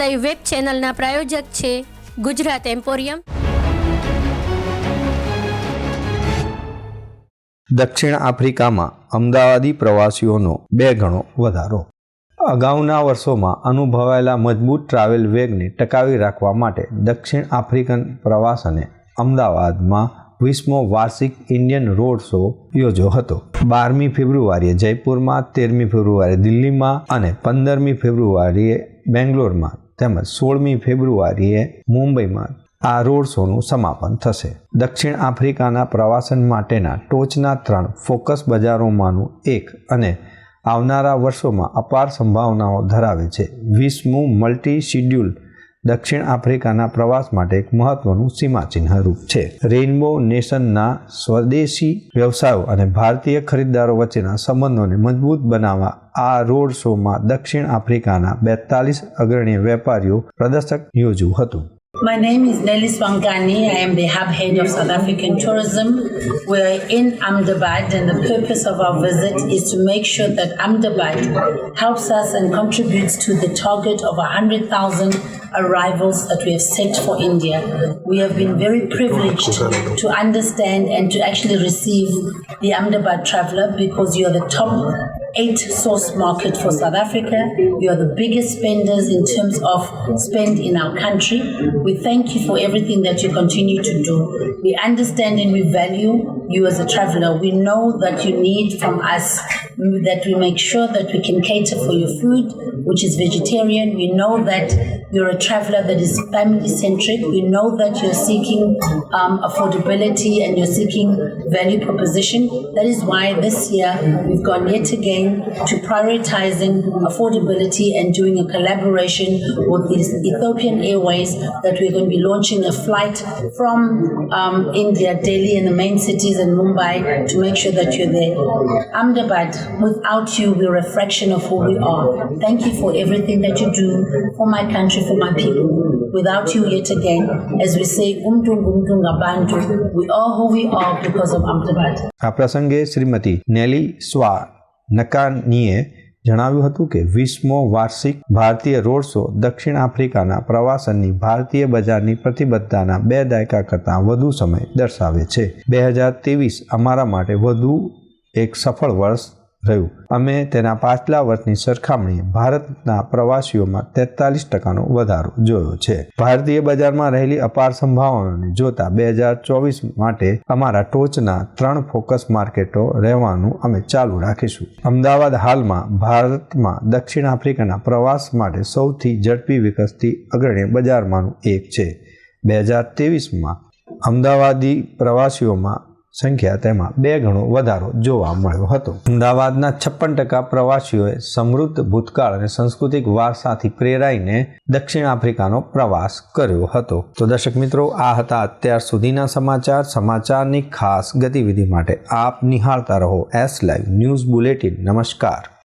Live web ચેનલના પ્રાયોજક છે Gujarat emporium દક્ષિણ આફ્રિકામાં અમદાવાદી પ્રવાસીઓનો બે ગણો વધારો. અગાઉના વર્ષોમાં અનુભવાયેલા મજબૂત ટ્રાવેલ વેગને ટકાવી રાખવા માટે દક્ષિણ આફ્રિકન પ્રવાસને અમદાવાદમાં વીસમો વાર્ષિક ઇન્ડિયન રોડ શો યોજ્યો હતો. બારમી ફેબ્રુઆરીએ જયપુરમાં, તેરમી ફેબ્રુઆરીએ દિલ્હીમાં અને પંદરમી ફેબ્રુઆરીએ બેંગ્લોરમાં તેમજ સોળમી ફેબ્રુઆરીએ મુંબઈમાં આ રોડ શોનું સમાપન થશે. દક્ષિણ આફ્રિકાના પ્રવાસન માટેના ટોચના ત્રણ ફોકસ બજારોમાંનું એક અને આવનારા વર્ષોમાં અપાર સંભાવનાઓ ધરાવે છે. વીસમું મલ્ટી શિડ્યુલ દક્ષિણ આફ્રિકાના પ્રવાસ માટે એક મહત્વનું સીમાચિહ્નરૂપ છે. રેઇનબો નેશનના સ્વદેશી વ્યવસાયો અને ભારતીય ખરીદદારો વચ્ચેના સંબંધોને મજબૂત બનાવવા આ રોડ શોમાં દક્ષિણ આફ્રિકાના બેતાલીસ અગ્રણીય વેપારીઓ પ્રદર્શક યોજ્યું હતું. My name is Nelly Swangani. I am the hub head of South African tourism. We're in Ahmedabad, and the purpose of our visit is to make sure that Ahmedabad helps us and contributes to the target of 100,000 arrivals that we have set for India. We have been very privileged to understand and to actually receive the Ahmedabad traveler because you are the top eight source market for South Africa. You are the biggest spenders in terms of spend in our country. We thank you for everything that you continue to do. We understand and we value you as a traveler. We know that you need from us that we make sure that we can cater for your food, which is vegetarian. We know that you're a traveler that is family centric. We know that you're seeking um, affordability and you're seeking value proposition. That is why this year we've gone yet again to prioritizing affordability and doing a collaboration with these Ethiopian Airways that we're going to be launching a flight from um, India, Delhi, and the main cities and Mumbai to make sure that you're there. Ahmedabad, without you, we're a fraction of who we are. Thank you for everything that you do for my country, for my people. Without you, yet again, as we say, Umtu Umtu Ngabantu, we are who we are because of Ahmedabad. આ પ્રસંગે શ્રીમતી નેલી સ્વા નકાનીએ જણાવ્યું હતું કે વીસમો વાર્ષિક ભારતીય road show દક્ષિણ આફ્રિકાના પ્રવાસનની ભારતીય બજારની પ્રતિબદ્ધતાના બે દાયકા કરતાં વધુ સમય દર્શાવે છે. બે હજાર ત્રેવીસ અમારા માટે વધુ એક સફળ વર્ષ રહ્યું. અમે તેના પાછલા વર્ષની સરખામણીએ ભારતના પ્રવાસીઓમાં તેતાલીસ ટકાનો વધારો જોયો છે. ભારતીય બજારમાં રહેલી અપાર સંભાવનાઓને જોતા બે હજાર ચોવીસ માટે અમારા ટોચના ત્રણ ફોકસ માર્કેટો રહેવાનું અમે ચાલુ રાખીશું. અમદાવાદ હાલમાં ભારતમાં દક્ષિણ આફ્રિકાના પ્રવાસ માટે સૌથી ઝડપી વિકસતી અગ્રણી બજારમાંનું એક છે. બે હજાર ત્રેવીસમાં અમદાવાદી પ્રવાસીઓમાં સંખ્યા તેમાં બે ગણો વધારો જોવા મળ્યો હતો. અમદાવાદના છપ્પન ટકા પ્રવાસીઓએ સમૃદ્ધ ભૂતકાળ અને સાંસ્કૃતિક વારસાથી પ્રેરાઈને દક્ષિણ આફ્રિકાનો પ્રવાસ કર્યો હતો. તો દર્શક મિત્રો, આ હતા અત્યાર સુધીના સમાચાર. સમાચારની ખાસ ગતિવિધિ માટે આપ નિહાળતા રહો એસ લાઈવ ન્યૂઝ બુલેટિન નમસ્કાર.